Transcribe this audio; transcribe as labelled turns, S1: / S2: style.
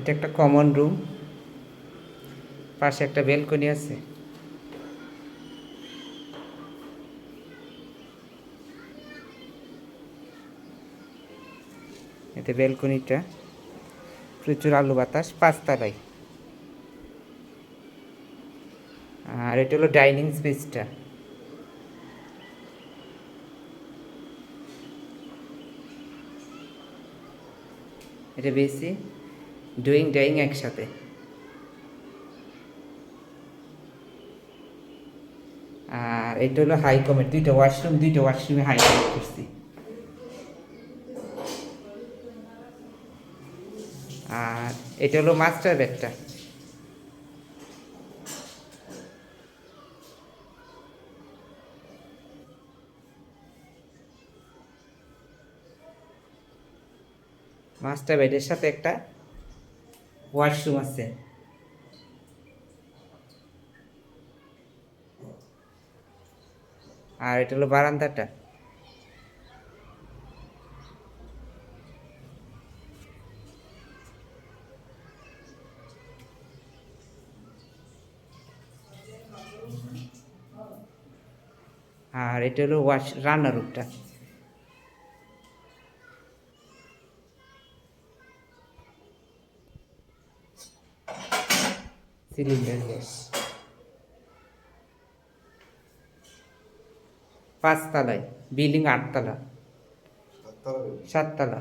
S1: এটা একটা common room পাশে একটা বেলকনি আছে। এতে বেলকনিটা প্রচুর আলু বাতাস, পাঁচতলায়। আর এটা হলো ডাইনিং স্পেসটা এটা বেশি। ডুইং ডাইং একসাথে। আর এটা হলো হাই কমেন্ট দুইটা ওয়াশরুম দুইটা ওয়াশরুমে হাই কমেন্ট করছি। আর এটা হলো মাস্টার বেডটা মাস্টার বেডের সাথে একটা ওয়াশরুম আছে। আর এটা হলো বারান্দাটা। আর এটা হলো ওয়াশ রান্নার রুমটা। সিলিন্ডার গ্যাস পাঁচতলায় বিল্ডিং আটতলা। সাততলা।